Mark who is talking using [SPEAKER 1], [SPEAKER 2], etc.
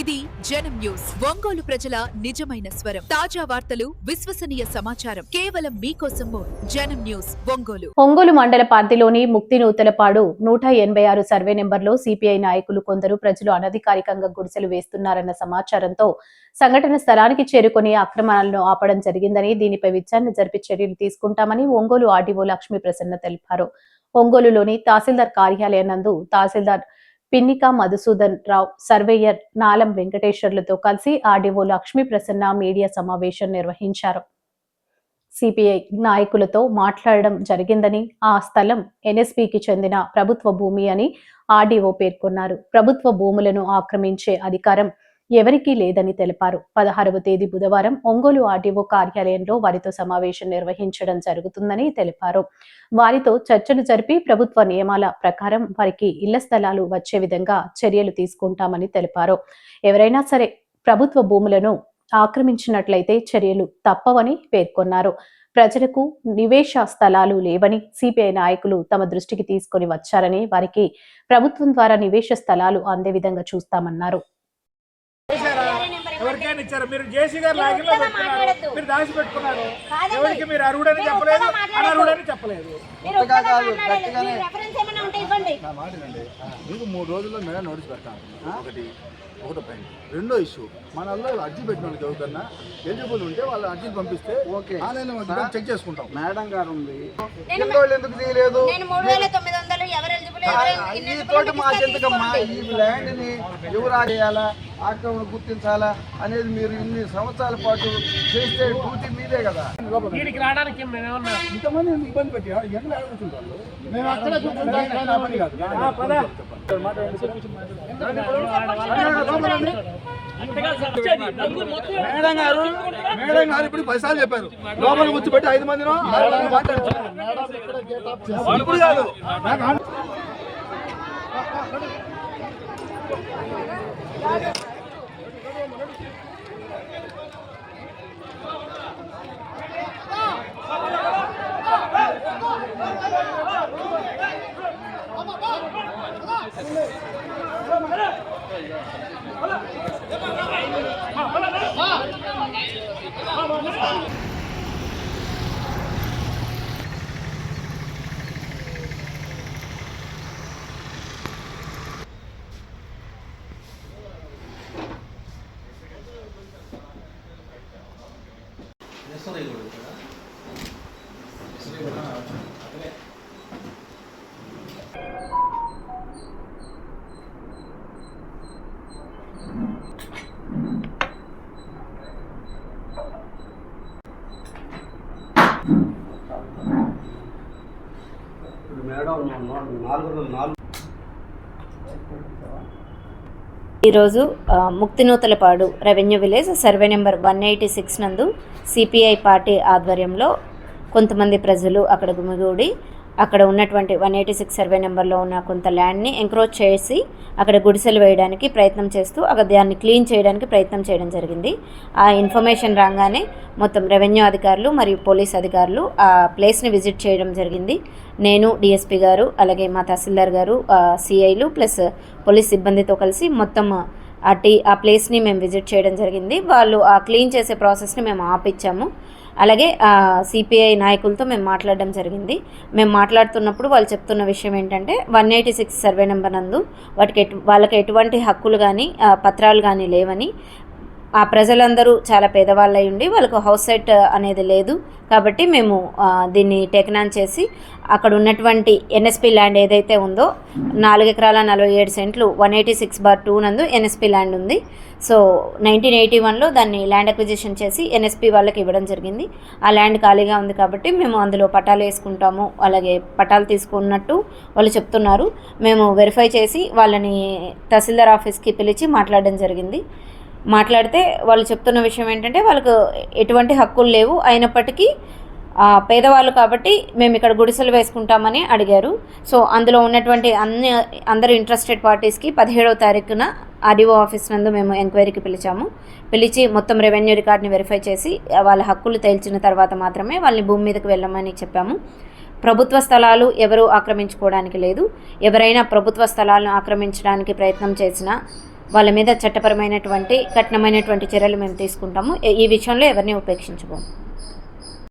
[SPEAKER 1] ఇది జనం న్యూస్. ఒంగోలు ప్రజల నిజమైన స్వరం. తాజా వార్తలు విశ్వసనీయ సమాచారం. కేవలం మీకోసం జనం న్యూస్ ఒంగోలు.
[SPEAKER 2] ఒంగోలు మండల పార్టీలోని ముక్తి నూతలపాడు నూట ఎనభై ఆరు సర్వే నెంబర్లో సిపిఐ నాయకులు కొందరు ప్రజలు అనధికారికంగా గుడిసెలు వేస్తున్నారన్న సమాచారంతో సంఘటన స్థలానికి చేరుకుని అక్రమాలను ఆపడం జరిగిందని దీనిపై విచారణ జరిపి చర్యలు తీసుకుంటామని ఒంగోలు ఆర్డీఓ లక్ష్మీ ప్రసన్న తెలిపారు. ఒంగోలులోని తహసీల్దార్ కార్యాలయం నందు తహసీల్దార్ పిన్నిక మధుసూదన్ రావు సర్వేయర్ నాలం వెంకటేశ్వర్లతో కలిసి ఆర్డీఓ లక్ష్మీ ప్రసన్న మీడియా సమావేశం నిర్వహించారు. సిపిఐ నాయకులతో మాట్లాడడం జరిగిందని ఆ స్థలం ఎన్ఎస్పికి చెందిన ప్రభుత్వ భూమి అని ఆర్డీఓ పేర్కొన్నారు. ప్రభుత్వ భూములను ఆక్రమించే అధికారం ఎవరికీ లేదని తెలిపారు. పదహారవ తేదీ బుధవారం ఒంగోలు ఆర్డీఓ కార్యాలయంలో వారితో సమావేశం నిర్వహించడం జరుగుతుందని తెలిపారు. వారితో చర్చలు జరిపి ప్రభుత్వ నియమాల ప్రకారం వారికి ఇళ్ళ స్థలాలు వచ్చే విధంగా చర్యలు తీసుకుంటామని తెలిపారు. ఎవరైనా సరే ప్రభుత్వ భూములను ఆక్రమించినట్లయితే చర్యలు తప్పవని పేర్కొన్నారు. ప్రజలకు నివేశ స్థలాలు లేవని సిపిఐ నాయకులు తమ దృష్టికి తీసుకొని వచ్చారని వారికి ప్రభుత్వం ద్వారా నివేశ స్థలాలు అందే విధంగా చూస్తామన్నారు.
[SPEAKER 3] ఎవరికైనా ఇచ్చారా. మీరు జేసీ గారు లాగిన్లో పెట్టుకున్నారు మీరు దాచి పెట్టుకున్నారు. ఎవరికి మీరు అర్హుడని చెప్పలేదు. అనర్హుడని చెప్పలేదు.
[SPEAKER 4] నా మాట వినండి. మీకు మూడు రోజుల్లో మేడం నోటీస్ పెడతాను ఒకటి ఒకటో పాయింట్. రెండో ఇష్యూ మన వాళ్ళు అర్జీ పెట్టిన వాళ్ళకి ఎవరికన్నా ఎలిజిబుల్ ఉంటే వాళ్ళు అర్జీలు పంపిస్తే
[SPEAKER 5] ఓకే.
[SPEAKER 4] ఆన్లైన్లో మనం చెక్ చేసుకుంటాం.
[SPEAKER 5] మేడం గారు ఉంది. ఎందుకు తీయలేదు? ఈ తోట మా చెంతకమ్మా. ఈ ఎవరు ఆక్రమణ గుర్తించాలా? అనేది మీరు ఇన్ని సంవత్సరాల పాటు చేస్తే డ్యూటీ మీదే కదా.
[SPEAKER 4] ఇంతమంది ఇబ్బంది పెట్టి ఎక్కడ కూర్చుంటారు మేము అక్కడ కూర్చుంటాం
[SPEAKER 3] పద.
[SPEAKER 4] మేడం గారు మేడం గారు ఇప్పుడు పైసలు చెప్పారు లోపల కూర్చోబెట్టి ఐదు మందినో ఆరు మాట్లాడారు. ఇప్పుడు కాదు నాకు Oh!
[SPEAKER 6] ఈరోజు ముక్తి Mukthinuthalapadu revenue village survey number one eighty six నందు సిపిఐ పార్టీ ఆధ్వర్యంలో కొంతమంది ప్రజలు అక్కడ గుమిగూడి అక్కడ ఉన్నటువంటి వన్ ఎయిటీ సిక్స్ సర్వే నెంబర్లో ఉన్న కొంత ల్యాండ్ని ఎంక్రోచ్ చేసి అక్కడ గుడిసెలు వేయడానికి ప్రయత్నం చేస్తూ అక్కడ దాన్ని క్లీన్ చేయడానికి ప్రయత్నం చేయడం జరిగింది. ఆ ఇన్ఫర్మేషన్ రాగానే మొత్తం రెవెన్యూ అధికారులు మరియు పోలీస్ అధికారులు ఆ ప్లేస్ని విజిట్ చేయడం జరిగింది. నేను డిఎస్పి గారు అలాగే మా తహసీల్దార్ గారు సిఐలు ప్లస్ పోలీస్ సిబ్బందితో కలిసి మొత్తం అటు ఆ ప్లేస్ని మేము విజిట్ చేయడం జరిగింది. వాళ్ళు ఆ క్లీన్ చేసే ప్రాసెస్ని మేము ఆపిచ్చాము. అలాగే సిపిఐ నాయకులతో మేము మాట్లాడడం జరిగింది. మేము మాట్లాడుతున్నప్పుడు వాళ్ళు చెప్తున్న విషయం ఏంటంటే one eighty six survey number నందు వాటికి ఎటు వాళ్ళకి ఎటువంటి హక్కులు కానీ పత్రాలు కానీ లేవని ఆ ప్రజలందరూ చాలా పేదవాళ్ళు ఉండి వాళ్ళకు హౌస్ సైట్ అనేది లేదు. కాబట్టి మేము దీన్ని టెక్నాన్ చేసి అక్కడ ఉన్నటువంటి ఎన్ఎస్పి ల్యాండ్ ఏదైతే ఉందో నాలుగు ఎకరాల నలభై ఏడు సెంట్లు one eighty six bar two నందు ఎన్ఎస్పి ల్యాండ్ ఉంది. సో నైన్టీన్ ఎయిటీ వన్లో దాన్ని ల్యాండ్ అక్విజిషన్ చేసి ఎన్ఎస్పి వాళ్ళకి ఇవ్వడం జరిగింది. ఆ ల్యాండ్ ఖాళీగా ఉంది కాబట్టి మేము అందులో పట్టాలు వేసుకుంటాము. అలాగే పట్టాలు తీసుకున్నట్టు వాళ్ళు చెప్తున్నారు. మేము వెరిఫై చేసి వాళ్ళని తహసీల్దార్ ఆఫీస్కి పిలిచి మాట్లాడడం జరిగింది. మాట్లాడితే వాళ్ళు చెప్తున్న విషయం ఏంటంటే వాళ్ళకు ఎటువంటి హక్కులు లేవు. అయినప్పటికీ పేదవాళ్ళు కాబట్టి మేము ఇక్కడ గుడిసెలు వేసుకుంటామని అడిగారు. సో అందులో ఉన్నటువంటి అన్ని అందరు ఇంట్రెస్టెడ్ పార్టీస్కి పదిహేడవ తారీఖున ఆర్డీఓ ఆఫీస్ నందు మేము ఎంక్వైరీకి పిలిచాము. పిలిచి మొత్తం రెవెన్యూ రికార్డ్ని వెరిఫై చేసి వాళ్ళ హక్కులు తేల్చిన తర్వాత మాత్రమే వాళ్ళని భూమి మీదకి వెళ్ళమని చెప్పాము. ప్రభుత్వ స్థలాలు ఎవరు ఆక్రమించుకోవడానికి లేదు. ఎవరైనా ప్రభుత్వ స్థలాలను ఆక్రమించడానికి ప్రయత్నం చేసినా వాళ్ళ మీద చట్టపరమైనటువంటి కఠినమైనటువంటి చర్యలు మేము తీసుకుంటాము. ఈ విషయంలో ఎవరిని ఉపేక్షించబోము.